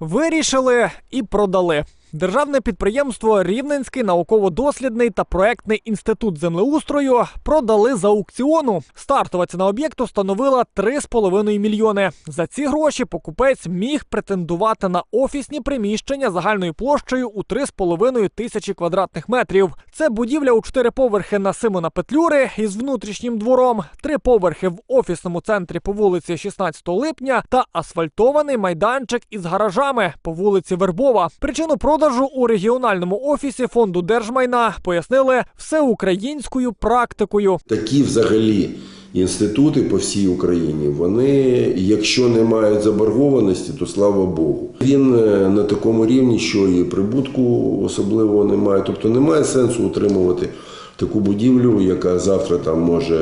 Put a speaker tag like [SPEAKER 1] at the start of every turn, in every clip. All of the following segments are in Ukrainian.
[SPEAKER 1] Вирішили і продали. Державне підприємство Рівненський науково-дослідний та проектний інститут землеустрою продали за аукціону. Стартова ціна об'єкту становила 3,5 мільйони. За ці гроші покупець міг претендувати на офісні приміщення загальною площею у 3,5 тисячі квадратних метрів. Це будівля у чотири поверхи на Симона Петлюри із внутрішнім двором, три поверхи в офісному центрі по вулиці 16 липня та асфальтований майданчик із гаражами по вулиці Вербова. Причину продажу у регіональному офісі фонду держмайна пояснили всеукраїнською практикою.
[SPEAKER 2] Такі взагалі інститути по всій Україні, вони, якщо не мають заборгованості, то слава Богу. Він е, на такому рівні, що і прибутку особливого немає. Тобто немає сенсу утримувати таку будівлю, яка завтра там може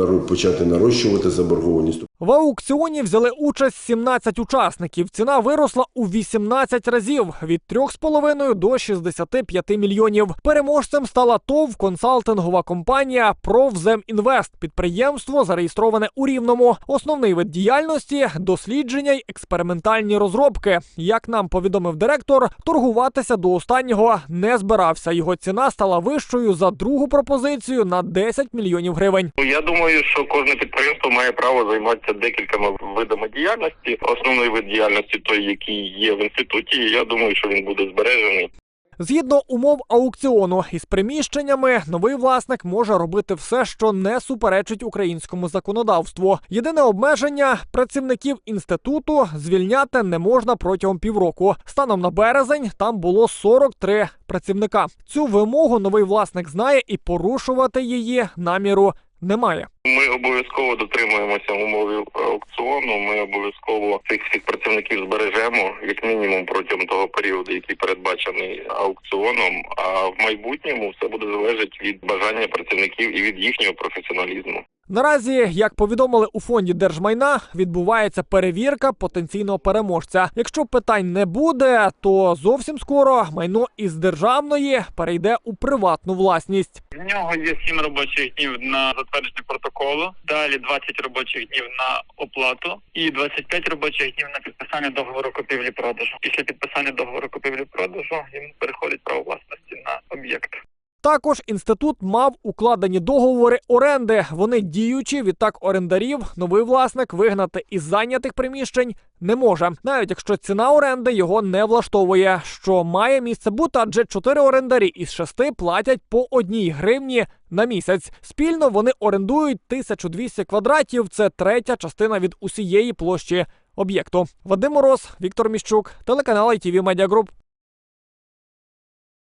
[SPEAKER 2] е, почати нарощувати заборгованість.
[SPEAKER 1] В аукціоні взяли участь 17 учасників. Ціна виросла у 18 разів від 3,5 до 65 мільйонів. Переможцем стала ТОВ консалтингова компанія «Провземінвест». Підприємство зареєстроване у Рівному. Основний вид діяльності дослідження й експериментальні розробки. Як нам повідомив директор, торгуватися до останнього не збирався. Його ціна стала вищою за другу пропозицію на 10 мільйонів гривень.
[SPEAKER 3] Ну, Я думаю, що кожне підприємство має право займатися декількома видами діяльності. Основний вид діяльності той, який є в інституті. і Я думаю, що він буде збережений.
[SPEAKER 1] Згідно умов аукціону із приміщеннями, новий власник може робити все, що не суперечить українському законодавству. Єдине обмеження працівників інституту звільняти не можна протягом півроку. Станом на березень там було 43 працівника. Цю вимогу новий власник знає і порушувати її наміру немає.
[SPEAKER 3] Ми обов'язково дотримуємося умов аукціону. Ми обов'язково цих всіх працівників збережемо як мінімум протягом того періоду, який передбачений аукціоном. А в майбутньому все буде залежати від бажання працівників і від їхнього професіоналізму.
[SPEAKER 1] Наразі, як повідомили у фонді держмайна, відбувається перевірка потенційного переможця. Якщо питань не буде, то зовсім скоро майно із державної перейде у приватну власність.
[SPEAKER 4] В нього є 7 робочих днів на затвердження протоколу, далі 20 робочих днів на оплату і 25 робочих днів на підписання договору купівлі-продажу. Після підписання договору купівлі-продажу йому переходить право власності на об'єкт.
[SPEAKER 1] Також інститут мав укладені договори оренди. Вони діючі. Відтак орендарів новий власник вигнати із зайнятих приміщень не може, навіть якщо ціна оренди його не влаштовує, що має місце бути, адже чотири орендарі із шести платять по одній гривні на місяць. Спільно вони орендують 1200 квадратів. Це третя частина від усієї площі об'єкту. Вадим Мороз, Віктор Міщук, телеканал ITV Media Group.